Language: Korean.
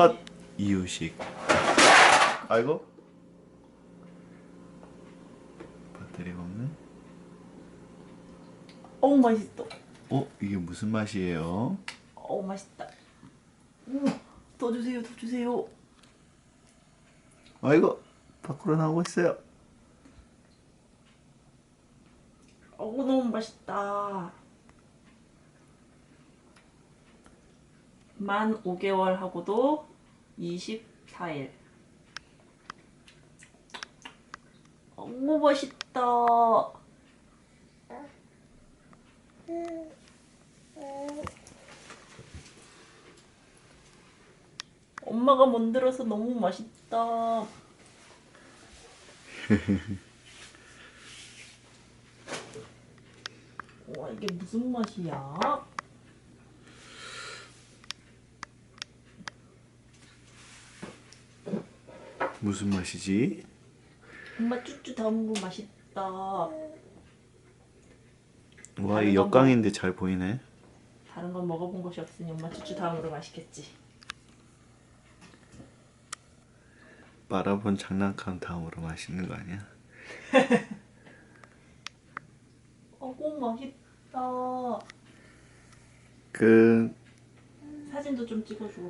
첫 이유식. 아이고. 배터리가 없네. 어우 맛있어. 어 이게 무슨 맛이에요? 어우 맛있다. 우, 더 주세요, 더 주세요. 아이고 밖으로 나오고 있어요. 어우 너무 맛있다. 만 5개월 하고도 24일. 어우 맛있다. 엄마가 만들어서 너무 맛있다. 와 이게 무슨 맛이야? 무슨 맛이지? 엄마 쭈쭈 거 맛있다. 와 이 역광인데 잘 보이네. 다른 건 먹어본 것이 없으니 엄마 쭈쭈 다음으로 맛있겠지. 말아본 장난감 다음으로 맛있는 거 아니야? 어고 맛있다. 끝. 사진도 좀 찍어줘.